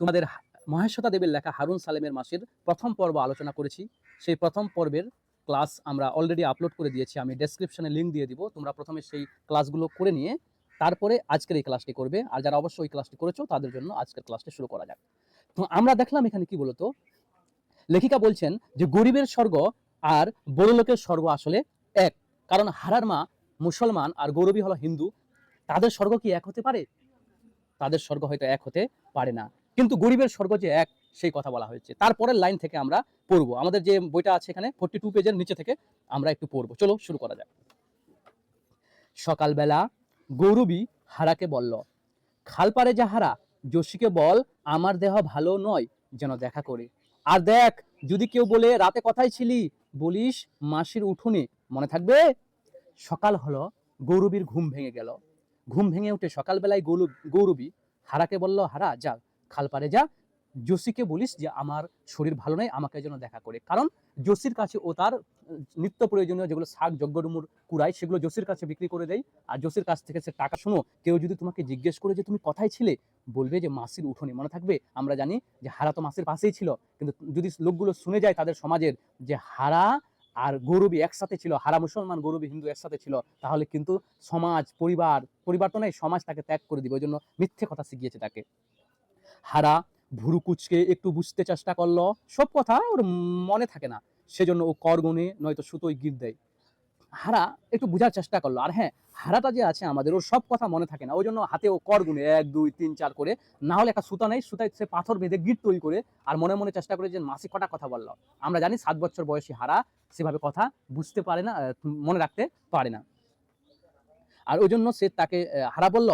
তোমাদের মহেশ্বতা দেবীর লেখা হারুন সালেমের মাসের প্রথম পর্ব আলোচনা করেছি। সেই প্রথম পর্বের ক্লাস আমরা অলরেডি আপলোড করে দিয়েছি। আমি ডেসক্রিপশনে লিঙ্ক দিয়ে দিব। তোমরা প্রথমে সেই ক্লাসগুলো করে নিয়ে তারপরে আজকের এই ক্লাসটি করবে। আর যারা অবশ্যই ওই ক্লাসটি করেছ, তাদের জন্য আজকের ক্লাসটি শুরু করা যাক। তো আমরা দেখলাম এখানে কি বলতো? লেখিকা বলছেন যে, গরিবের স্বর্গ আর বড় লোকের স্বর্গ আসলে এক। কারণ হারার মা মুসলমান আর গৌরবী হলো হিন্দু। তাদের স্বর্গ কি এক হতে পারে? তাদের স্বর্গ হয়তো এক হতে পারে না। কিন্তু গরিবের স্বর্গ যে এক, সেই কথা বলা হয়েছে। তারপরের লাইন থেকে আমরা পড়ব। আমাদের যে বইটা আছে এখানে ফোর্টি টু পেজের নিচে থেকে আমরা একটু পড়ব। চলো, শুরু করা যাক। সকালবেলা গৌরবী হারাকে বলল খালপারে যা হারা, যোশীকে বল, আমার দেহ ভালো নয় যেন দেখা করে। আর দেখ, যদি কেউ বলে, রাতে কথাই ছিলি, বলিস মাসির উঠোনে, মনে থাকবে? সকাল হলো, গৌরবীর ঘুম ভেঙে গেল। ঘুম ভেঙে উঠে সকালবেলায় গৌরব গৌরবী হারাকে বলল, হারা যা খালপারে যা। যোশীকে বলিস যে, আমার শরীর ভালো নয় আমাকে যেন দেখা করে। কারণ যোশীর কাছে ও তার নিত্য প্রয়োজনীয় যেগুলো শাক, যজ্ঞডুমুর কুড়াই, সেগুলো যোশীর কাছে বিক্রি করে দেয়। আর যোশীর কাছ থেকে সে টাকা শোনো, কেউ যদি তোমাকে জিজ্ঞেস করে যে, তুমি কোথায় ছিলে? বলবে যে, মাসির উঠোনে। মনে থাকবে, আমরা জানি যে, হারা তো মাসির পাশেই ছিল। কিন্তু যদি লোকগুলো শুনে যায় তাদের সমাজের যে, হারা আর গৌরবী একসাথে ছিল, হারা মুসলমান, গৌরবী হিন্দু একসাথে ছিল, তাহলে কিন্তু সমাজ, পরিবার পরিবার তো নেই, সমাজ তাকে ত্যাগ করে দিবে। ওই জন্য মিথ্যে কথা শিখিয়েছে তাকে। হারা, ভুরু কুচকে একটু বুঝতে চেষ্টা করল। সব কথা ওর মনে থাকে না। সেজন্য ও কর গুনে নয়তো সুতোয় গিট দেয়। হারা একটু বোঝার চেষ্টা করল। আর হ্যাঁ হারাটা যে আছে আমাদের, ওর সব কথা মনে থাকে না। ওই জন্য হাতে ও কর গুনে এক, দুই, তিন, চার করে, না হলে একটা সুতা নেই সুতায় সে পাথর বেঁধে গিট তৈরি করে আর মনে মনে চেষ্টা করে যে মাসি কটা কথা বলল। আমরা জানি সাত বছর বয়সী হারা, সেভাবে কথা বুঝতে পারে না মনে রাখতে পারে না। আর ওই জন্য সে তাকে হারা বলল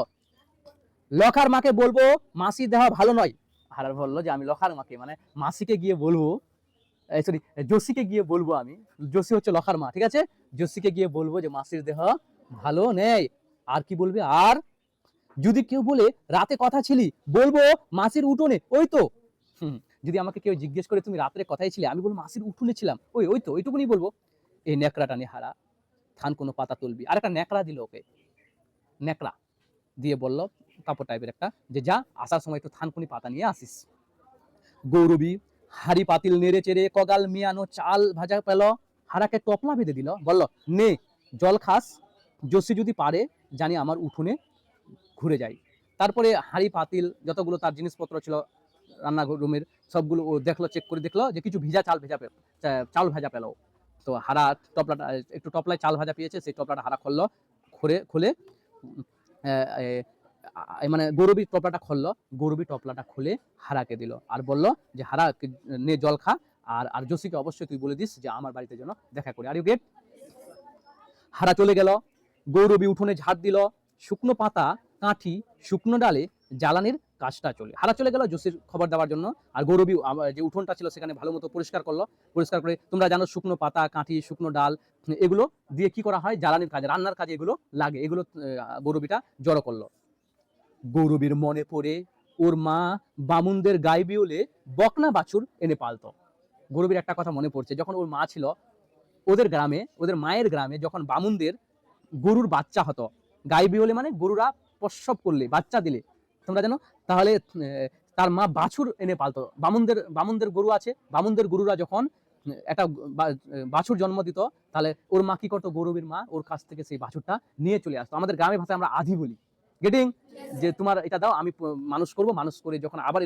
লখার মাকে বলব মাসি দেহ ভালো নয়। হারার বলল যে, আমি লখার মাকে মানে মাসিকে গিয়ে বলব সরি জোশীকে গিয়ে বলব আমি। জোশী হচ্ছে লখার মা, ঠিক আছে? জোশীকে গিয়ে বলব যে, মাসির দেহ ভালো নেই। আর কি বলবে? আর যদি কেউ বলে, রাতে কথা ছিলি, বলব মাসির উঠোনে। ওই তো। যদি আমাকে কেউ জিজ্ঞেস করে, তুমি রাত্রে কথাই ছিলে? আমি বলব, মাসির উঠোনে ছিলাম। ওই ওই তো, ওইটুকুনি বলব। এই ন্যাকড়াটা নিয়ে হারা থান কোনো পাতা তুলবি। আর একটা ন্যাকড়া দিল ওকে। ন্যাকড়া। দিয়ে বলল কাপড় টাইপের একটা, যে যা, আসার সময় একটু থানকুনি পাতা নিয়ে আসিস। গৌরবী হাড়ি পাতিল নেড়ে চেড়ে কগাল মিয়ানো চাল ভাজা পেল হারাকে টপলা বেঁধে দিল, বলল, নে, জল খাস, জসি যদি পারে, জানি আমার উঠোনে ঘুরে যাই তারপরে হাড়ি পাতিল যতগুলো তার জিনিসপত্র ছিল, রান্নাঘর, রুমের, সবগুলো ও দেখল চেক করে দেখল, যে কিছু ভিজা চাল ভেজা চাল ভাজা পেল। তো হারা টপলাটা, একটু টপলায় চাল ভাজা পেয়েছে, সেই টপলাটা হারা খুললো, খুলে খুলে মানে গরুবি টপলাটা খুললো, গরুবি টপলাটা খুলে হারাকে দিল আর বলল যে, হারা নে, জল খা। আর আর জোসিকে অবশ্যই তুই বলে দিস যে, আমার বাড়িতে যেন দেখা করি। আর ইউ গেট হারা চলে গেল, গৌরবী উঠোনে ঝাড় দিল, শুকনো পাতা, কাঠি, শুকনো ডালে জ্বালানির কাজটা চলে। হারা চলে গেল জসির খবর দেওয়ার জন্য। আর গৌরবী যে উঠোনটা ছিল সেখানে ভালো মতো পরিষ্কার করল। পরিষ্কার করে, তোমরা জানো শুকনো পাতা, কাঠি, শুকনো ডাল, এগুলো দিয়ে কি করা হয়? জ্বালানির কাজে, রান্নার কাজে এগুলো লাগে। এগুলো গৌরবীটা জড়ো করল। গৌরবীর মনে পড়ে, ওর মা বামুনদের গায়ে বিউলে বকনা বাছুর এনে পালতো। গৌরবীর একটা কথা মনে পড়ছে, যখন ওর মা ছিল, ওদের গ্রামে, ওদের মায়ের গ্রামে যখন বামুনদের গরুর বাচ্চা হতো গাই বিহলে মানে গরুরা প্রসব করলে, বাচ্চা দিলে। তোমরা জানো তাহলে তার মা বাছুর এনে পালতো। বামুনদের বামুনদের গরু আছে। বামুনদের গরুরা যখন একটা বাছুর জন্ম দিত, তাহলে ওর মা কি করতো? গৌরবীর মা ওর কাছ থেকে সেই বাছুরটা নিয়ে চলে আসতো। আমাদের গ্রামের ভাষায় আমরা আধি বলি। গেটিং যে তোমার এটা দাও, আমি মানুষ করব। মানুষ করে যখন আবার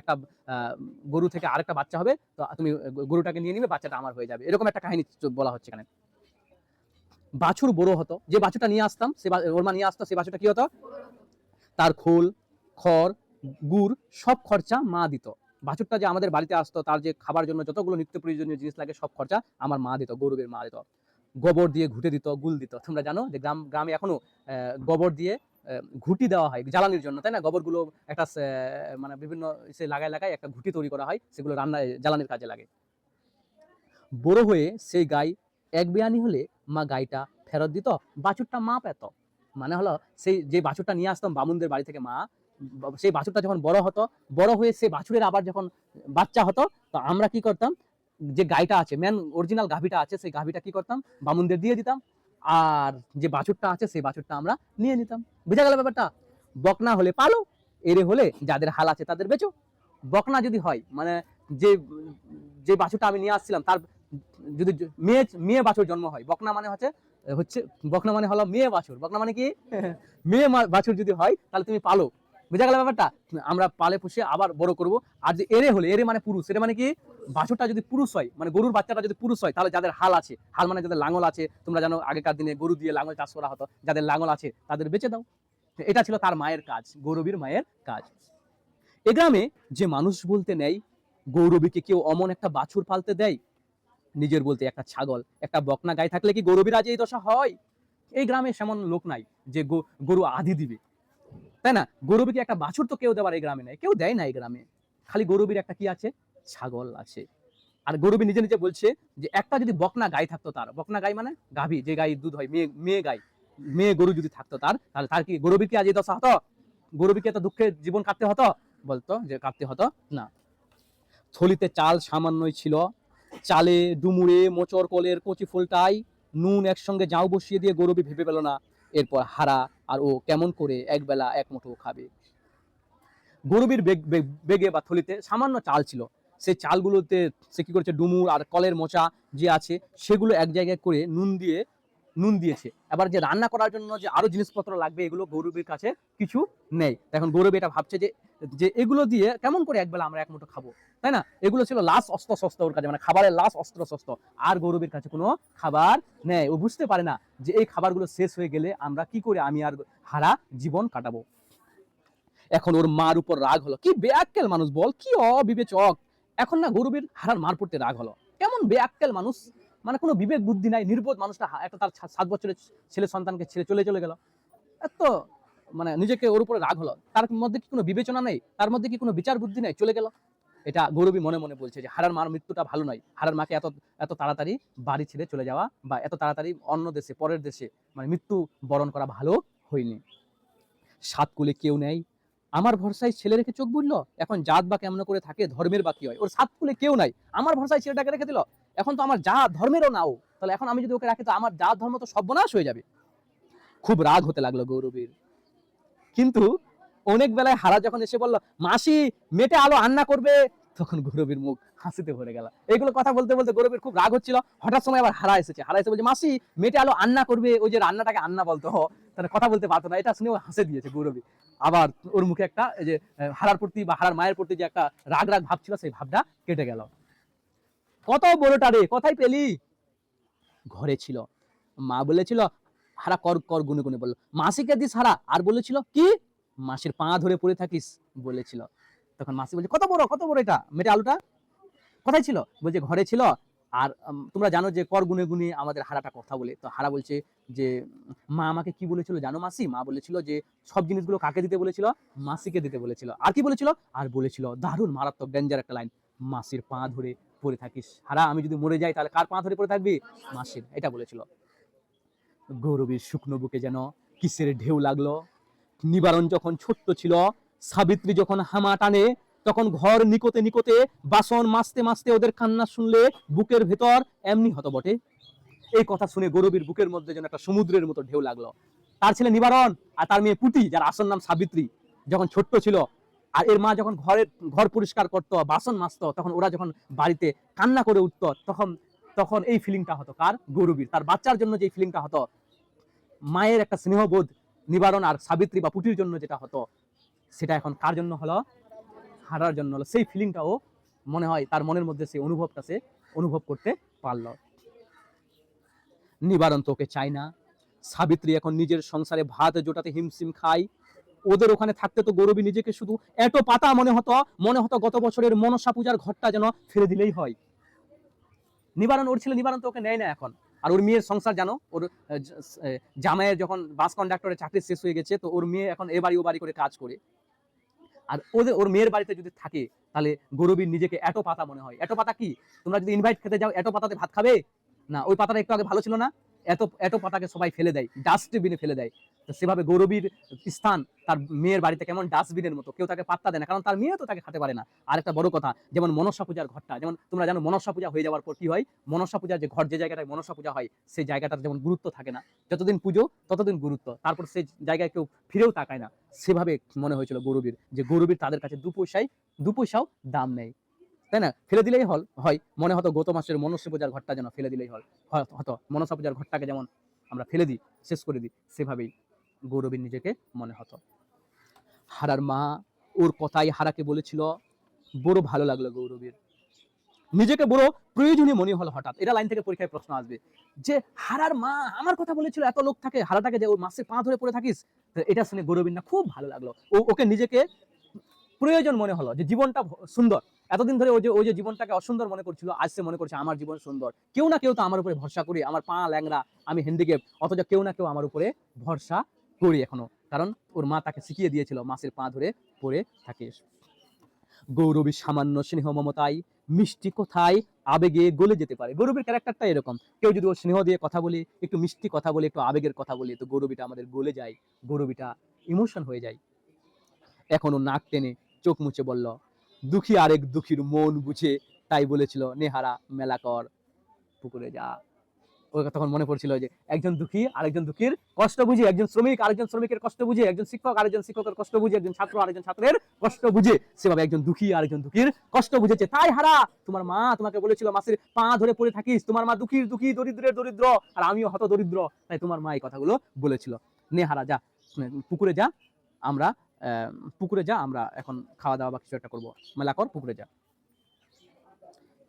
একটা গরু থেকে আরেকটা বাচ্চা হবে, তো তুমি গরুটাকে নিয়ে নিবে, বাচ্চাটা আমার হয়ে যাবে। এরকম একটা কাহিনী বলা হচ্ছে এখানে। বাছুর বড় হতো। যে বাছুরটা নিয়ে আসতাম, সে ওর মা নিয়ে আসতো, সে বাছুরটা কি হতো? তার খোল খড়, গুড়, সব খরচা মা দিত। বাছুরটা যে আমাদের বাড়িতে আসতো, তার যে খাবার জন্য যতগুলো নিত্য প্রয়োজনীয় জিনিস লাগে, সব খরচা আমার মা দিত গৌরবের মা দিত। গোবর দিয়ে ঘুটে দিত, গুল দিত। তোমরা জানো যে গ্রাম, গ্রামে এখনও গোবর দিয়ে ঘুটি দেওয়া হয় জ্বালানির জন্য, তাই না? গোবরগুলো একটা মানে বিভিন্ন সে লাগায় লাগায় একটা ঘুটি তৈরি করা হয়, সেগুলো রান্নায়, জ্বালানির কাজে লাগে। বড় হয়ে সেই গাই এক বিয়ানি হলে মা গাইটা ফেরত দিত, বাছুরটা মা পেত। মানে হলো সেই, যে বাছুরটা নিয়ে আসতাম বামুনদের বাড়ি থেকে মা সেই বাছুরটা যখন বড় হতো বড় হয়ে সেই বাছুরের আবার যখন বাচ্চা হতো তো আমরা কি করতাম? যে গাইটা আছে মেন অরিজিনাল গাভীটা আছে সেই গাভীটা কি করতাম? বামুনদের দিয়ে দিতাম। আর যে বাছুরটা আছে সেই বাছুরটা আমরা নিয়ে নিতাম। বুঝা গেল ব্যাপারটা? বকনা হলে পালো এরে হলে যাদের হাল আছে তাদের বেচো। বকনা যদি হয় মানে যে যে বাছুরটা আমি নিয়ে আসছিলাম তার যদি মেয়ে মেয়ে বাছুর জন্ম হয় বকনা মানে হচ্ছে হচ্ছে বকনা মানে হলো মেয়ে বাছুর। বকনা মানে কি? মেয়ে বাছুর যদি হয় তাহলে তুমি পালো। বুঝা গেল ব্যাপারটা? আমরা পালে পুষে আবার বড় করব। আর যে এরে হলে, এরে মানে পুরুষ, এরে মানে কি? বাছুরটা যদি পুরুষ হয় মানে গরুর বাচ্চাটা যদি পুরুষ হয়, তাহলে যাদের হাল আছে, হাল মানে যাদের লাঙল আছে, তোমরা জানো আগেকার দিনে গরু দিয়ে লাঙল চাষ করা হতো, যাদের লাঙল আছে তাদের বেচে দাও। এটা ছিল তার মায়ের কাজ, গৌরবীর মায়ের কাজ। এ গ্রামে যে মানুষ বলতে নেই, গৌরবীকে কেউ অমন একটা বাছুর পালতে দেয়, নিজের বলতে একটা ছাগল, একটা বকনা গাই থাকলে কি গৌরবীর আজ এই দশা হয়? এই গ্রামে সেমন লোক নাই যে গরু আধি দিবে। তাই না? গৌরবীকে একটা বাছুর তো কেউ দেওয়ার এই গ্রামে নাই। কেউ দেয় না এই গ্রামে। খালি গৌরবীর একটা কি আছে? ছাগল আছে। আর গৌরবী নিজে নিজে বলছে যে, একটা যদি বকনা গাই থাকতো তার। বকনা গাই মানে গাভী, যে গাই দুধ হয়, মেয়ে মেয়ে গাই। মেয়ে গরু যদি থাকতো তার, তাহলে তার কি গৌরবীর আজ এই দশা হতো? গৌরবীকে এত দুঃখে জীবন কাটতে হতো? বলতো যে, কাটতে হতো না। থলিতে চাল সামান্যই ছিল। চালে ডুমুরে মোচর কলের কচি ফুলটাই নুন একসঙ্গে যাও বসিয়ে দিয়ে গৌরবী ভেবে পেল না। এরপর হারা আর ও কেমন করে একবেলা এক মুঠো খাবে। গরুবীর বেগ, বেগ- বা থলিতে সামান্য চাল ছিল। সেই চালগুলোতে সে কি করেছে? ডুমুর আর কলের মোচা যে আছে, সেগুলো এক জায়গায় করে নুন দিয়ে নুন দিয়েছে। এবার যে রান্না করার জন্য যে আরও জিনিসপত্র লাগবে, এগুলো গৌরবীর কাছে কিছু নেই। এখন গৌরবী এটা ভাবছে যে যে এগুলো দিয়ে কেমন করে একবেলা আমরা এক মুঠো খাব, তাই না? এগুলো ছিল লাস্ট অস্ত্র শস্ত্র ওর কাছে মানে খাবারের লাস্ট অস্ত্র শস্ত্র আর গৌরবের কাছে কোনো খাবার নেই। ও বুঝতে পারে না যে এই খাবারগুলো শেষ হয়ে গেলে আমরা কি করে আমি আর হারা জীবন কাটাবো। এখন ওর মার উপর রাগ হলো। কি বেআক্কেল মানুষ বল, কি অবিবেচক। এখন না গৌরবের হারার মার পড়তে রাগ হলো। কেমন বেআক্কেল মানুষ? মানে কোনো বিবেক বুদ্ধি নাই, নির্বোধ মানুষটা একটা তার সাত বছরের ছেলে সন্তানকে ছেড়ে চলে চলে গেল। এত মানে নিজেকে ওর উপরে রাগ হলো। তার মধ্যে কি কোনো বিবেচনা নেই? তার মধ্যে কি কোনো বিচার বুদ্ধি নেই? চলে গেল। এটা গৌরবী মনে মনে বলছে যে হারার মার মৃত্যুটা ভালো নয়। হারার মাকে এত এত তাড়াতাড়ি বাড়ি ছেড়ে চলে যাওয়া বা এত তাড়াতাড়ি অন্য দেশে, পরের দেশে মানে মৃত্যু বরণ করা ভালো হয়নি। সাত কুলে কেউ নেই। আমার ভরসায় ছেলে রেখে চোখ বুঝলো এখন জাত বা কেমন করে থাকে, ধর্মের বাকি হয়। ওর সাত কুলে কেউ নাই। আমার ভরসায় ছেলেটাকে রেখে দিল? এখন তো আমার যা ধর্মেরও নাও। তাহলে এখন আমি যদি ওকে রাখি, তো আমার জাত ধর্ম তো সর্বনাশ হয়ে যাবে। খুব রাগ হতে লাগল গৌরবীর। কিন্তু অনেক বেলায় হারা যখন এসে বলল, মাসি, মেটে আলো আন্না করবে? তখন গৌরবীর মুখ হাসিতে ভরে গেল। এইগুলো কথা বলতে বলতে গৌরবীর খুব রাগ হচ্ছিল। হঠাৎ সময় আবার হারা এসেছে। হারা এসে বলছে, মাসি, মেটে আলো আন্না করবে, ওই যে রান্নাটাকে আন্না বলতো। তাহলে কথা বলতে পারতো না। এটা শুনে ও হাসে দিয়েছে গৌরবী। আবার ওর মুখে একটা, এই যে হারার প্রতি বা হারার মায়ের প্রতি যে একটা রাগ রাগ ভাব ছিল, সেই ভাবটা কেটে গেল। কত বড়টা রে কোথায় পেলি। ঘরে ছিল। মা বলেছিল, হারা কর কর গুনে গুনে বলল। মাসিকে দিস হারা, আর বলেছিল, কি? মাসির পা ধরে পড়ে থাকিস। বলেছিল। তখন মাসি বলছে, কত বড় কত বড় এটা? মেটে আলুটা? কোথায় ছিল। বলছে, ঘরে ছিল, আর তোমরা জানো যে কর গুনে গুনে আমাদের হারাটা কথা বলে। তো হারা বলছে যে, মা আমাকে কি বলেছিল জানো মাসি? মা বলেছিল যে, সব জিনিসগুলো কাকে দিতে বলেছিল? মাসিকে দিতে বলেছিল। আর কি বলেছিল? আর বলেছিল, দারুণ, মারাত্মক ডেঞ্জার একটা লাইন মাসির পা ধরে পড়ে থাকিস। হারা, আমি যদি মরে যাই, তাহলে কার পা ধরে পড়ে থাকবি? মাসির, এটা বলেছিল। গৌরবীর শুকনো বুকে যেন কিসের ঢেউ লাগল। নিবারণ যখন ছোট্ট ছিল, সাবিত্রী যখন হামা টানে, তখন ঘর নিকোতে নিকোতে, বাসন মাসতে মাসতে ওদের কান্না শুনলে বুকের ভেতর এমনি হতো বটে এই কথা শুনে গৌরবীর বুকের মধ্যে যেন একটা সমুদ্রের মতো ঢেউ লাগল। তার ছেলে নিবারণ আর তার মেয়ে পুটি, যার আসল নাম সাবিত্রী, যখন ছোট্ট ছিল আর এর মা যখন ঘরের ঘর পরিষ্কার করতো, বাসন মাজতো, তখন ওরা যখন বাড়িতে কান্না করে উঠতো, তখন তখন এই ফিলিংটা হতো। কার? গৌরবীর। তার বাচ্চার জন্য যে ফিলিংটা হতো, মায়ের একটা স্নেহবোধ নিবারণ আর সাবিত্রী বা পুটির জন্য যেটা হতো, সেটা এখন কার জন্য হলো? হারার জন্য হলো। সেই ফিলিংটাও মনে হয় তার মনের মধ্যে সেই অনুভবটা সে অনুভব করতে পারল। নিবারণ তো ওকে চায় না। সাবিত্রী এখন নিজের সংসারে ভাত জোটাতে হিমশিম খায়। ওদের ওখানে থাকতে তো গৌরবী নিজেকে শুধু এটো পাতা মনে হতো মনে হতো গত বছরের মনসা পূজার ঘরটা যেন ফেলে দিলেই হয়। নিবারণ, ওর ছেলে নিবারণ তো ওকে নেয় না এখন। আর ওর মেয়ের সংসার জানো, ওর জামাইয়ের যখন বাস কন্ডাক্টরের চাকরি শেষ হয়ে গেছে, তো ওর মেয়ে এখন এ বাড়ি ও বাড়ি করে কাজ করে। আর ওদের, ওর মেয়ের বাড়িতে যদি থাকে, তাহলে গৌরবীর নিজেকে এত পাতা মনে হয়। এত পাতা কি? তোমরা যদি ইনভাইট খেতে যাও, এটো পাতাতে ভাত খাবে? না, ওই পাতাটা একটু আগে ভালো ছিল না? এত এত পাতাকে সবাই ফেলে দেয় ডাস্টবিনে ফেলে দেয়। সেভাবে গৌরবীর স্থান, তার মেয়ের বাড়িতে কেমন ডাস্টবিনের মতো, কেউ তাকে পাত্তা দেয় না, কারণ তার মেয়ে তো তাকে খাতে পারে না। আর একটা বড় কথা, যেমন মনসা পূজার ঘরটা, যেমন তোমরা জানো মনসা পূজা হয়ে যাওয়ার পর কি হয়? মনসা পূজার যে ঘর, যে জায়গাটায় মনসা পূজা হয়, সেই জায়গাটার যেমন গুরুত্ব থাকে না, যতদিন পুজো, ততদিন গুরুত্ব। তারপর সেই জায়গায় কেউ ফিরেও তাকায় না। সেভাবে মনে হয়েছিল গৌরবীর, যে গৌরবীর তাদের কাছে দু পয়সায় দু পয়সাও দাম নেই। তাই না? ফেলে দিলেই হল, হয়। মনে হতো গত মাসের মনসা পূজার ঘরটা যেন ফেলে দিলেই হল। হতো মনসা পূজার ঘরটাকে যেমন আমরা ফেলে দিই, শেষ করে দিই, সেভাবেই। গৌরবীর নিজেকে মনে হতো। হারার মা ওর কথাই হারাকে বলেছিল, বড় ভালো লাগল গৌরবীর। নিজেকে বড় প্রয়োজনীয় মনে হলো হঠাৎ। এটা লাইন থেকে পরীক্ষায় প্রশ্ন আসবে। যে হারার মা আমার কথা বলেছিল, এত লোক থাকে, হারাটাকে যে ওর মাসে পা ধরে পড়ে থাকিস? এটা শুনে গৌরবীর না খুব ভালো লাগল। ও ওকে নিজেকে প্রয়োজন মনে হলো যে জীবনটা সুন্দর। এতদিন ধরে ওই যে ওই যে জীবনটাকে অসুন্দর মনে করছিল, আজ সে মনে করছে আমার জীবন সুন্দর। কেউ না কেউ তো আমার উপরে ভরসা করি, আমার পা ল্যাংরা আমি হ্যান্ডিক্যাপ অথচ কেউ না কেউ আমার উপরে ভরসা করি এখনও। কারণ ওর মা তাকে শিখিয়ে দিয়েছিল মাসের পা ধরে পড়ে থাকিস। গৌরবী সামান্য স্নেহ মমতায় মিষ্টি কোথায় আবেগে গলে যেতে পারে। গৌরবের ক্যারেক্টারটা এরকম। কেউ যদি ওর স্নেহ দিয়ে কথা বলে, একটু মিষ্টি কথা বলে, একটু আবেগের কথা বলে, তো গৌরবীটা আমাদের গলে যায়। গৌরবীটা ইমোশন হয়ে যায়। এখনও নাক টেনে চোখ মুছে বলল, দুঃখী আরেক দুঃখীর মন বুঝে। তাই বলেছিল, নেহারা মেলা কর পুকুরে যা। তখন মনে পড়ছিল যে একজন দুঃখী আরেকজন দুঃখীর কষ্ট বুঝে, একজন শ্রমিক আরেকজন শ্রমিকের কষ্ট বুঝে, একজন শিক্ষক আরেকজন শিক্ষকের কষ্ট বুঝে, একজন ছাত্র আরেকজন ছাত্রের কষ্ট বুঝে। সেভাবে একজন দুঃখী আরেকজন দুঃখীর কষ্ট বুঝেছে। তাই হারা, তোমার মা তোমাকে বলেছিল, মাসের পা ধরে পড়ে থাকিস, তোমার মা দুঃখীর দুঃখী, দরিদ্রের দরিদ্র, আর আমিও হত দরিদ্র। তাই তোমার মা এই কথাগুলো বলেছিল। নে হারা, যা পুকুরে যা, আমরা পুকুরে যা, আমরা এখন খাওয়া দাওয়া বা কিছু একটা করব। মেলা কর, পুকুরে যা।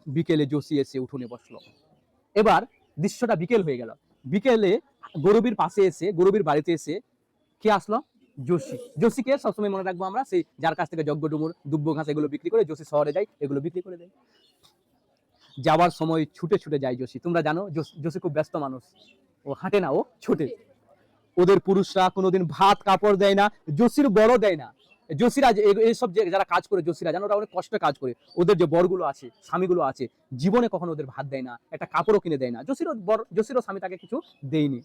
বিকেলে জসি এসে উঠোনে বসল। এবার দৃশ্যটা বিকেল হয়ে গেল। বিকেলে গরবির পাশে এসে, গরবির বাড়িতে এসে কে আসলো? যোশী যোশীকে সবসময় মনে রাখব আমরা, সেই যার কাছ থেকে যজ্ঞ ডুমুর দুব্য ঘাস এগুলো বিক্রি করে যোশী শহরে যায়, এগুলো বিক্রি করে দেয়। যাওয়ার সময় ছুটে ছুটে যায় যোশী তোমরা জানো যোশী খুব ব্যস্ত মানুষ। ও হাঁটে না, ও ছোটে। ওদের পুরুষরা কোনোদিন ভাত কাপড় দেয় না যোশীর বড় দেয় না। যোশীরা এইসব যে যারা কাজ করে যোশীরা জানো ওরা অনেক কষ্টে কাজ করে। ওদের যে বরগুলো আছে, স্বামীগুলো আছে, জীবনে কখনো ওদের ভাত দেয় না, একটা কাপড়ও কিনে দেয় না। যোশীরও বর, যোশীরও স্বামী তাকে কিছু দেয়নি।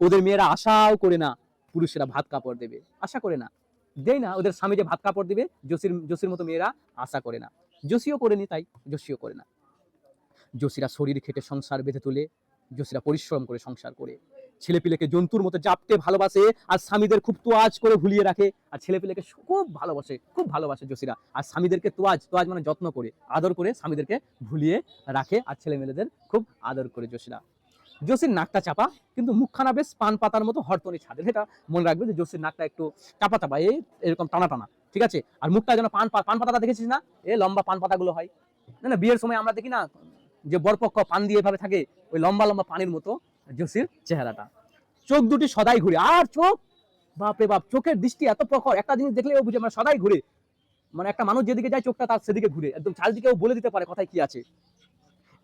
ওদের মেয়েরা আশাও করে না পুরুষেরা ভাত কাপড় দেবে, আশা করে না। দেয় না, ওদের স্বামী যে ভাত কাপড় দেবে, যোশীর যোশীর মতো মেয়েরা আশা করে না। যোশীও করেনি তাই, যোশীও করে না। যোশীরা শরীর খেটে সংসার বেঁধে তোলে, যোশীরা পরিশ্রম করে সংসার করে। ছেলেপিলেকে জন্তুর মতো জাপটে ভালোবাসে আর স্বামীদের খুব তোয়াজ করে ভুলিয়ে রাখে। আর ছেলেপিলেকে খুব ভালোবাসে খুব ভালোবাসে যোশীরা আর স্বামীদেরকে তোয়াজ তোয়াজ মানে যত্ন করে, আদর করে স্বামীদেরকে ভুলিয়ে রাখে আর ছেলে মেয়েদের খুব আদর করে যোশীরা যোশীর নাকটা চাপা, কিন্তু মুখখানা বেশ পান পাতার মতো হরতনি ছাদের। এটা মনে রাখবে যে যোশীর নাকটা একটু চাপা চাপা, এই এরকম টানা টানা, ঠিক আছে? আর মুখটা যেন পান পান পাতাটা দেখেছিস না? এ লম্বা পান পাতাগুলো হয়। না না, বিয়ের সময় আমরা দেখি না যে বরপক্ষ পান দিয়ে এভাবে থাকে, ওই লম্বা লম্বা পানির মতো যোশীর চেহারাটা। চোখ দুটি সদাই ঘুরে। আর চোখ? বাপরে বাপ চোখের দৃষ্টি এত প্রখর একটা জিনিস দেখলে ও বুঝে মানে সদাই ঘুরে। মানে একটা মানুষ যেদিকে যায় চোখটা তার সেদিকে ঘুরে। একদম চারিদিকে ও বলে দিতে পারে কথায় কি আছে।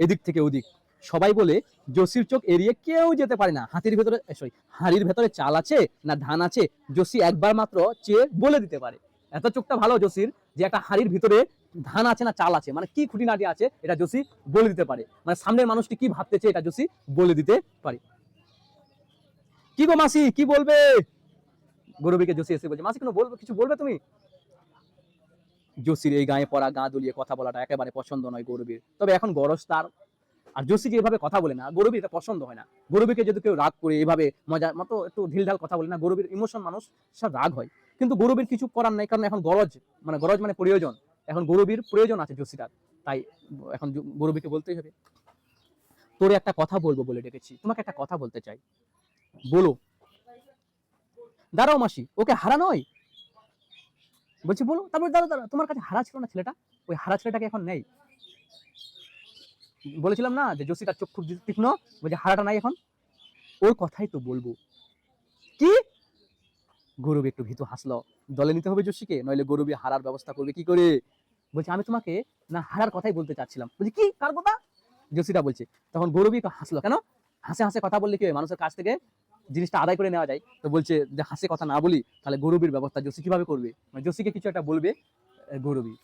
এদিক থেকে ওদিক। সবাই বলে জসির চোখ এড়িয়ে কেউ যেতে পারে না। হাতির ভেতরে সরি হাড়ির ভেতরে চাল আছে না ধান আছে? জসি একবার মাত্র চেয়ে বলে দিতে পারে। এত চোখটা ভালো জসির যে একটা হাড়ির ভিতরে ধান আছে না চাল আছে? মানে কি খুঁটিনাটি আছে এটা জসি বলে দিতে পারে। মানে সামনের মানুষটি কি ভাবতেছে এটা জসি বলে দিতে পারে। কি গো মাসি, কি বলবে? গৌরবীকে জসি এসে বলছে, মাসি, কোনো বলবে, কিছু বলবে তুমি? জসির এই গায়ে পড়া গা দুলিয়ে কথা বলাটা একেবারে পছন্দ নয় গৌরবীর। তবে এখন গরজ তার। আর জসিকে এভাবে কথা বলে না। গৌরবীর এটা পছন্দ হয় না। গৌরবীকে যদি কেউ রাগ করে এভাবে মজা মতো একটু ঢিলঢাল কথা বলে না, গৌরবীর ইমোশন মানুষ সব রাগ হয়। কিন্তু গৌরবীর কিছু করার নাই, কারণ এখন গরজ মানে গরজ মানে প্রয়োজন। এখন গৌরবীর প্রয়োজন আছে জসিটার। তাই এখন গৌরবীকে বলতেই হবে। তোরে একটা কথা বলব বলে ডেকেছি। তোমাকে একটা কথা বলতে চাই। বলো। দাঁড়াও মাসি, ওকে হারা নয়? বলছি বলো। তারপর দাঁড়া দাঁড়া তোমার কাছে হারা ছিল না ছেলেটা? ওই হারা ছেলেটাকে এখন নেই। বলেছিলাম না যে জসিটার চোখ খুব তীক্ষ্ণ? বলছে হারাটা নাই এখন। ওর কথাই তো বলব। কি? গৌরবী একটু ভীতু হাসলো। দলে নিতে হবে জসিকে নইলে গৌরবী হারার ব্যবস্থা করবে কি করে? বলছে, আমি তোমাকে না হারার কথাই বলতে চাচ্ছিলাম। বলছি, কি? কার কথা? জসিটা বলছে, তখন গৌরবী হাসলো, কেন? হাসে হাসে কথা বললে কি হয়? মানুষের কাছ থেকে জিনিসটা আদায় করে নেওয়া যায়। তো বলছে, যে হাসে কথা না বলি, তাহলে গৌরবীর ব্যবস্থা জসি কীভাবে করবে? মানে জসিকে কিছু একটা বলবে গৌরবী।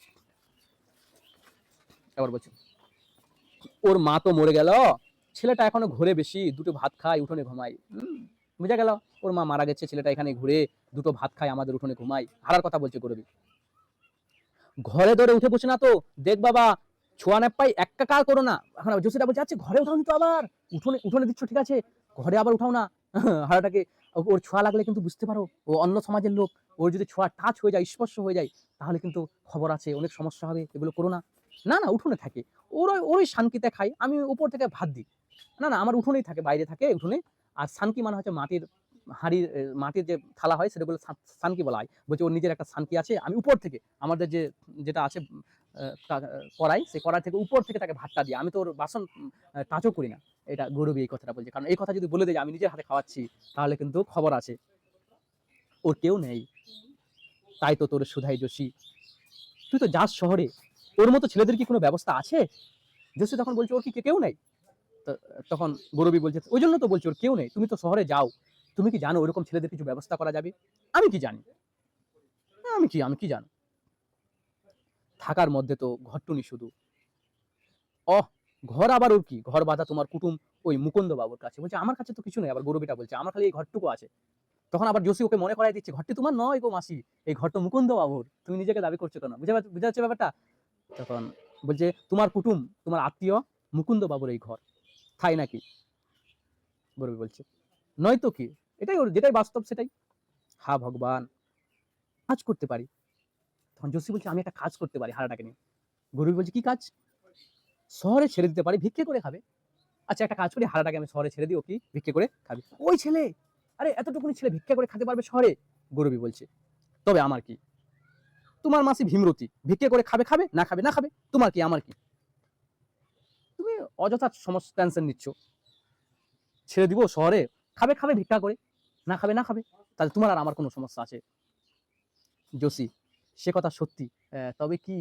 এবার বলছে, ওর মা তো মরে গেল, ছেলেটা এখনও ঘরে বেশি, দুটো ভাত খায়, উঠোনে ঘুমায়। বুঝা গেল? ওর মা মারা গেছে, ছেলেটা এখানে ঘুরে দুটো ভাত খায়, আমাদের উঠোনে ঘুমাই হারার কথা বলছে গরবি। ঘরে ধরে উঠে বসে না তো? দেখ বাবা, ছোঁয়া নেপাই একটা কার করো না? এখন জোসিটা বলছে আচ্ছা ঘরে উঠাও তো আবার। উঠোনে উঠোনে দিচ্ছ, ঠিক আছে? ঘরে আবার উঠাও না। হারাটাকে, ওর ছোঁয়া লাগলে কিন্তু বুঝতে পারো, ও অন্য সমাজের লোক। ওর যদি ছোঁয়া টাচ হয়ে যায়, স্পর্শ হয়ে যায়, তাহলে কিন্তু খবর আছে, অনেক সমস্যা হবে, এগুলো করো না। না না, উঠোনে থাকে। ওর ওরই শান্তিতে খাই আমি উপর থেকে ভাত দিই। না না, আমার উঠোনেই থাকে, বাইরে থাকে, উঠোনে আর সানকি মানে হচ্ছে মাটির হাড়ির মাটির যে থালা হয় সেটা বলে সান- সানকি বলা হয়। বলছে ওর নিজের একটা সানকি আছে, আমি উপর থেকে, আমাদের যে, যেটা আছে কড়াই, সেই কড়াই থেকে উপর থেকে তাকে ভাতটা দিই। আমি তো ওর বাসন টাচও করি না। এটা গৌরবী এই কথাটা বলছে। কারণ এই কথা যদি বলে দেয় আমি নিজের হাতে খাওয়াচ্ছি, তাহলে কিন্তু খবর আছে। ওর কেউ নেই। তাই তো তোর সুধাই যোশী তুই তো যাস শহরে। ওর মতো ছেলেদের কি কোনো ব্যবস্থা আছে? যোশী তখন বলছে, ওর কি, কেউ নেই? তখন গৌরবী বলছে ওই জন্য তো বলছি ওর কেউ নেই, তুমি তো শহরে যাও, তুমি কি জানো ওরকম ছেলেদের কিছু ব্যবস্থা করা যাবে? আমি কি জানি? আমি কি আমি কি জানি? থাকার মধ্যে তো ঘরটুনি শুধু। অহ, ঘর আবার ওর কি? ঘর বাঁধা তোমার কুটুম ওই মুকুন্দ বাবুর কাছে। বলছে, আমার কাছে তো কিছু নেই। আবার গৌরবীটা বলছে, আমার খালি এই ঘরটুকু আছে। তখন আবার যোশী ওকে মনে করাই দিচ্ছে, ঘরটি তোমার নয় গো মাসি, এই ঘর তো মুকুন্দ বাবুর তুমি নিজেকে দাবি করছ কেন? বুঝে বুঝা যাচ্ছে ব্যাপারটা? তখন বলছে, তোমার কুটুম, তোমার আত্মীয় মুকুন্দ বাবুর এই ঘর। তাই নাকি? গৌরবী বলছে। নয় তো কি? এটাই ওর যেটাই বাস্তব, সেটাই। হা ভগবান, কাজ করতে পারি। তখন যোশী বলছে, আমি একটা কাজ করতে পারি হারাটাকে নিয়ে। গৌরবী বলছে, কি কাজ? শহরে ছেড়ে দিতে পারি, ভিক্ষে করে খাবে। আচ্ছা একটা কাজ করি, হারাটাকে আমি শহরে ছেড়ে দিই ও কি? ভিক্ষে করে খাবে। ওই ছেলে! আরে, এতটুকুনি ছেলে ভিক্ষা করে খেতে পারবে শহরে? গৌরবী বলছে। তবে আমার কি? তোমার মাসি ভীমরতি, ভিক্ষে করে খাবে খাবে, না খাবে না খাবে? তোমার কি, আমার কি? অযথা সমস্ত টেনশন নিচ্ছ। ছেড়ে দিব শহরে, খাবে খাবে ভিক্ষা করে, না খাবে না খাবে, তাহলে তোমার আর আমার কোনো সমস্যা আছে। যোশী সে কথা সত্যি। তবে কি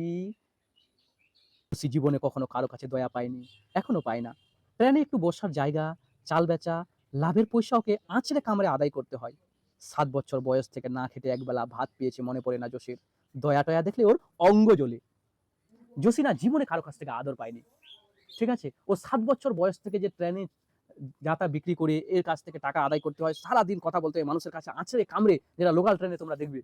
যোশী জীবনে কখনো কারও কাছে দয়া পায়নি? এখনও পায় না। ট্রেনে একটু বসার জায়গা, চাল বেচা, লাভের পয়সা ওকে আঁচড়ে কামড়ে আদায় করতে হয়। সাত বছর বয়স থেকে না খেতে একবেলা ভাত পেয়েছে মনে পড়ে না যোশীর দয়া টয়া দেখলে ওর অঙ্গ জ্বলে। যোশী না জীবনে কারও কাছ থেকে আদর পায়নি। ঠিক আছে? ও সাত বছর বয়স থেকে যে ট্রেনে যাতা বিক্রি করে এর কাছ থেকে টাকা আদায় করতে হয়, সারাদিন কথা বলতে হয়, মানুষের কাছে আঁচড়ে কামড়ে যেটা লোকাল ট্রেনে তোমরা দেখবে,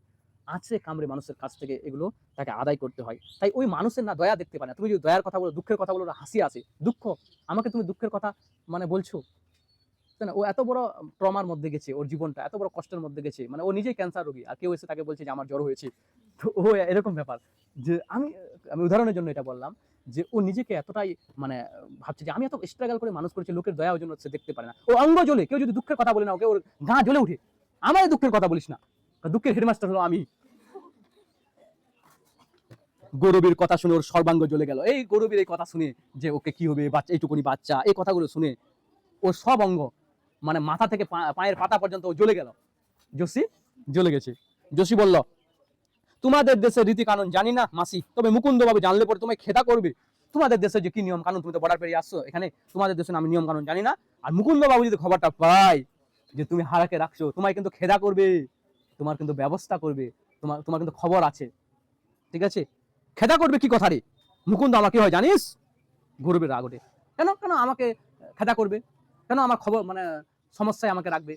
আঁচড়ে কামড়ে মানুষের কাছ থেকে এগুলো তাকে আদায় করতে হয়। তাই ওই মানুষের না দয়া দেখতে পায় না। তুমি যদি দয়ার কথা বলো, দুঃখের কথা বলো হাসি আসে। দুঃখ, আমাকে তুমি দুঃখের কথা মানে বলছো? না? ও এত বড় ট্রমার মধ্যে গেছে ওর জীবনটা, এত বড় কষ্টের মধ্যে গেছে। মানে ও নিজেই ক্যান্সার রোগী, আর কেউ এসে তাকে বলছে যে, আমার জ্বর হয়েছে। তো ও এরকম ব্যাপার। যে আমি আমি উদাহরণের জন্য এটা বললাম যে ও নিজেকে এতটাই মানে ভাবছে যে আমি এত স্ট্রাগল করে মানুষ করেছি, লোকের দয়া জন্য সে দেখতে পারে না। ও অঙ্গ জ্বলে, কেউ যদি দুঃখের কথা বলে না ওকে, ওর গা জ্বলে উঠে। আমার দুঃখের কথা বলিস না। দুঃখের হেডমাস্টার হলো আমি। গৌরবীর কথা শুনে ওর সর্বাঙ্গ জ্বলে গেল। এই গৌরবীর এই কথা শুনে যে ওকে কি হবে, বাচ্চা, এইটুকুনি বাচ্চা, এই কথাগুলো শুনে ওর সব অঙ্গ মানে মাথা থেকে পায়ের পাতা পর্যন্ত ও জ্বলে গেল। যোশী জ্বলে গেছে। যোশী বলল তোমাদের দেশের রীতি কানুন জানি না, মাসি। তবে মুকুন্দ বাবু জানলে পরে তোমায় খেদা করবে। তোমাদের দেশে যে কি নিয়ম কানুন তুমি তো বর্ডার পেরিয়ে আসছো। এখানে তোমাদের দেশে আমি নিয়ম কানুন জানি না। আর মুকুন্দ বাবু যদি খবরটা পায় যে তুমি হারাকে রাখছো, তোমায় কিন্তু খেদা করবে। তোমার কিন্তু ব্যবস্থা করবে। তোমার তোমার কিন্তু খবর আছে। ঠিক আছে? খেদা করবে কি কথা রে? মুকুন্দ আমার কি হয় জানিস? গৌরবের রাগ ওঠে। কেন? কেন আমাকে খেদা করবে? কেন আমার খবর মানে সমস্যায় আমাকে রাখবে?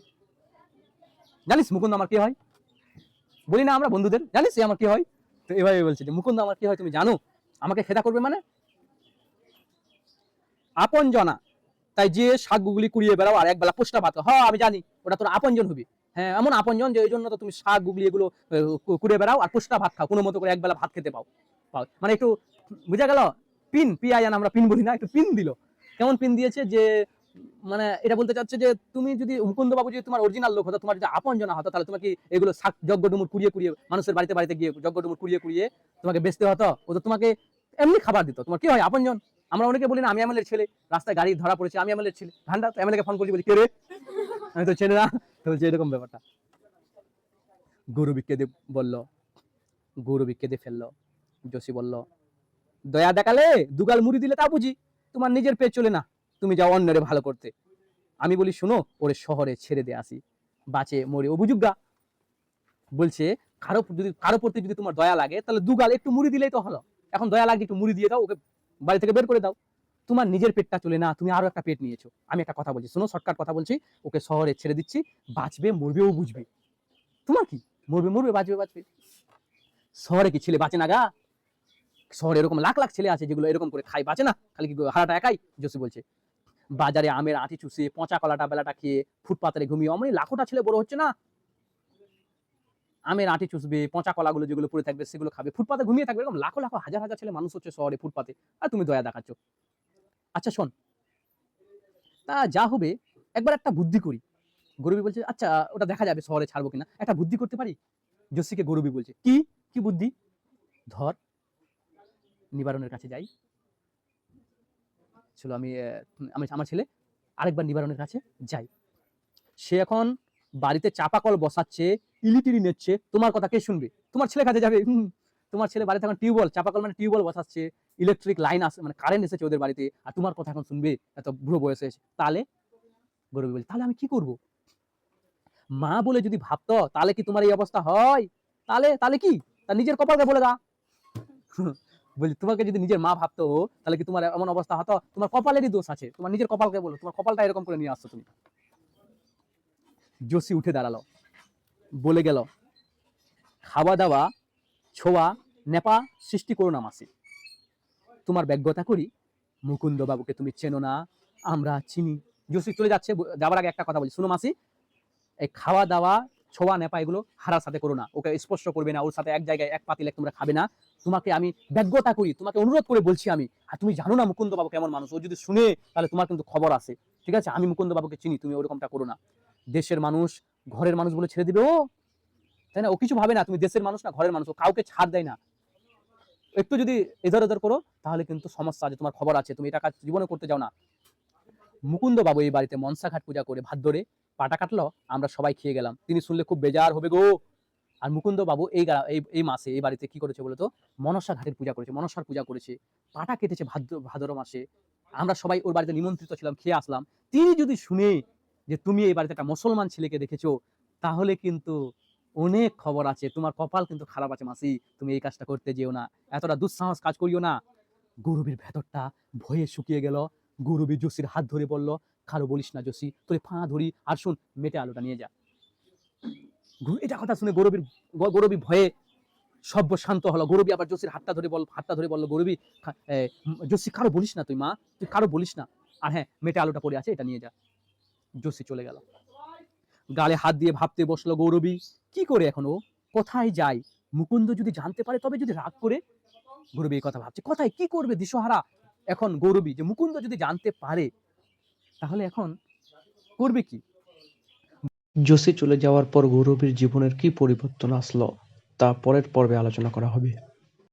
জানিস মুকুন্দ আমার কি হয়? বলি না আমরা বন্ধুদের, জানিস আমার কি হয়? তো এভাবে বলছে মুকুন্দ আমার কি হয় তুমি জানো? আমাকে খেদা করবে মানে? আপন জনা তাই যে শাকগুলি কুড়িয়ে বেড়াও আর একবেলা পোস্টা ভাত খাও। হ্যাঁ আমি জানি, ওটা তোর আপনজন হবি। হ্যাঁ এমন আপনজন যে এই জন্য তো তুমি শাক গুগলি এগুলো কুড়িয়ে বেড়াও আর পোস্টা ভাত খাও। কোনো মতো করে একবেলা ভাত খেতে পাও। পাও। মানে একটু, বুঝা গেল? পিন পিআইয়ান আমরা পিন বলি না, একটু পিন দিল। কেমন পিন দিয়েছে যে মানে এটা বলতে চাচ্ছে যে তুমি যদি মুকুন্দ বাবু যদি তোমার অরিজিনাল লোক হতো, তোমার যদি আপন জনা হতো, তাহলে তোমাকে এগুলো শাক যজ্ঞ ডুমুর কুড়িয়ে কুড়িয়ে মানুষের বাড়িতে বাড়িতে গিয়ে যজ্ঞ ডুমুর কুড়িয়ে কুড়িয়ে তোমাকে বেচতে হতো, ও তো তোমাকে এমনি খাবার দিত। তোমার কি হয়, আপনজন? আমরা অনেকে বলি না, আমি এমএলএর ছেলে, রাস্তায় গাড়ি ধরা পড়েছে, আমি এমএলএর ছেলে। ঠান্ডা তো এমএলএকে ফোন করছি, বলি, কে রে? আমি তো ছেলে না, তো বলছে, এরকম ব্যাপারটা। গৌরবী কেঁদে বলল গৌরবী কেঁদে ফেলল। যোশী বলল, দয়া দেখালে, দুগাল মুড়ি দিলে তা বুঝি, তোমার নিজের পেট চলে না। তুমি যাও অন্যরে ভালো করতে। আমি বলি, শোনো, ওরে শহরে ছেড়ে দিয়ে আসি। বাঁচে, মরে ও বুঝুক গা। বলছে, কারও যদি, কারও প্রতি যদি তোমার দয়া লাগে, তাহলে দুগাল একটু মুড়ি দিলেই তো হলো। এখন দয়া লাগে একটু মুড়ি দিয়ে দাও, ওকে বাড়ি থেকে বের করে দাও। তোমার নিজের পেটটা চলে না, তুমি আরও একটা পেট নিয়েছো। আমি একটা কথা বলছি, শোনো, শর্টকাট কথা বলছি, ওকে শহরে ছেড়ে দিচ্ছি, বাঁচবে মরবেও বুঝবে। তোমার কি? মরবে মরবে, বাঁচবে বাঁচবে। শহরে কি ছেলে বাঁচে না গা? শহরে এরকম লাখ লাখ ছেলে আছে যেগুলো এরকম করে খাই বাঁচে না। খালি কি হারাটা একাই? জোসি বলছে। বাজারে আমের আঁটি চুষে, পচা কলাটা, বেলাটা খেয়ে ফুটপাতে ঘুমিয়ে, অমনি লাখোটা ছেলে বড় হচ্ছে না? আমের আঁটি চুষবে, পচা কলাগুলো যেগুলো পড়ে থাকবে, সেগুলো খাবে, ফুটপাতে ঘুমিয়ে থাকবে, এরকম লাখো লাখো, হাজার হাজার ছেলে মানুষ হচ্ছে শহরে ফুটপাতে। আর তুমি দয়া দেখাচ্ছ। আচ্ছা শোন। তা যা হবে, একবার একটা বুদ্ধি করি। গরুবি বলছে আচ্ছা ওটা দেখা যাবে, শহরে ছাড়বো কিনা? একটা বুদ্ধি করতে পারি? জসিকে গরুবি বলছে, কি? কি বুদ্ধি? ধর, নিবারণের কাছে যাই। চলো আমি আমি, আমার ছেলে, আরেকবার নিবারণের কাছে যাই। সে এখন বাড়িতে চাপা কল বসাচ্ছে, ইলিটিরি নিচ্ছে, তোমার কথা কে শুনবে? তোমার ছেলে কাছে যাবে তোমার ছেলে বাড়িতে এখন টিউবওয়েল চাপা কল মানে টিউবওয়েল বসাচ্ছে ইলেকট্রিক লাইন আসে মানে কারেন্ট এসেছে ওদের বাড়িতে, আর তোমার কথা এখন শুনবে, এত বুড়ো বয়সে এসে। তাহলে, গরবি বলে, তাহলে আমি কি করব? মা বলে যদি ভাবতো, তাহলে কি তোমার এই অবস্থা হয়? তাহলে তাহলে কি? তার নিজের কপালকে বলে দা বলছি, তোমাকে যদি নিজের মা ভাবতো তাহলে কি তোমার এমন অবস্থা হতো? তোমার কপালেরই দোষ আছে। তোমার নিজের কপালকে বলো, তোমার কপালটা এরকম করে নিয়ে আসছো তুমি। জোশী উঠে দাঁড়াল, বলে গেল, খাওয়া দাওয়া, ছোঁয়া, নেপা, সৃষ্টি করো না মাসি। তোমার ব্যজ্ঞতা করি মুকুন্দ বাবুকে তুমি চেনো না, আমরা চিনি। জোশী চলে যাচ্ছে, যাবার আগে একটা কথা বলি। শুনো মাসি, এই খাওয়া দাওয়া ছোঁয়া নেপা এগুলো হারার সাথে করো না। ওকে স্পর্শ করবে না, ওর সাথে এক জায়গায় এক পাতিলে তোমরা খাবে না। তোমাকে আমি ব্যজ্ঞতা করি, তোমাকে অনুরোধ করে বলছি আমি। আর তুমি জানো না মুকুন্দ বাবু কেমন মানুষ, ও যদি শুনে তাহলে তোমার কিন্তু খবর আছে। ঠিক আছে? আমি মুকুন্দ বাবুকে চিনি, তুমি ওরকমটা করো না। দেশের মানুষ ঘরের মানুষ বলে ছেড়ে দিবে ও। তাই না? ও কিছু ভাবে না, তুমি দেশের মানুষ না, ঘরের মানুষ, ও কাউকে ছাড় দেয় না। একটু যদি এধার ওধার করো, তাহলে কিন্তু সমস্যা আছে, তোমার খবর আছে। তুমি এটা কাজ জীবনে করতে যাও না। মুকুন্দ বাবু এই বাড়িতে মনসা ঘাট পূজা করে ভাত ধরে পাটা কাটলো, আমরা সবাই খেয়ে গেলাম। তিনি শুনলে খুব বেজার হবে গো। আর মুকুন্দ বাবু এই এই মাসে, এই বাড়িতে কি করেছে বলতো? মনসা ঘাটের পূজা করেছে, মনসার পূজা করেছে। পাটা কেটেছে ভাদ্র, ভাদর মাসে। আমরা সবাই ওর বাড়িতে নিমন্ত্রিত ছিলাম, খেয়ে আসলাম। তিনি যদি শুনে যে তুমি এই বাড়িতে একটা মুসলমান ছেলেকে দেখেছ, তাহলে কিন্তু অনেক খবর আছে। তোমার কপাল কিন্তু খারাপ আছে মাসি। তুমি এই কাজটা করতে যেও না। এতটা দুঃসাহস কাজ করিও না। গৌরবীর ভেতরটা ভয়ে শুকিয়ে গেল। গৌরবী জসির হাত ধরে বলল কারও বলিস না জসি, তোরে ফা ধরি, আর শুন, মেটে আলোটা নিয়ে যা। এটা কথা শুনে গৌরবীর গৌরবী ভয়ে সভ্য শান্ত হলো। গৌরবী আবার জসির হাতটা ধরে বল হাতটা ধরে বলল, গৌরবী জসি, কারও বলিস না তুই মা? তুই কারও বলিস না? আর হ্যাঁ মেটে আলোটা পড়ে আছে, এটা নিয়ে যা। জসি চলে গেল। গালে হাত দিয়ে ভাবতে বসল গৌরবী, কি করে এখন ও? কোথায় যায়? মুকুন্দ যদি জানতে পারে, তবে যদি রাগ করে? গৌরবী এই কথা ভাবছে, কোথায়? কি করবে দিশহারা? এখন গৌরবী যে মুকুন্দ যদি জানতে পারে তাহলে এখন করবে কি? জোসি চলে যাওয়ার পর গৌরবীর জীবনের কি পরিবর্তন আসলো, তা পরের পর্বে আলোচনা করা হবে।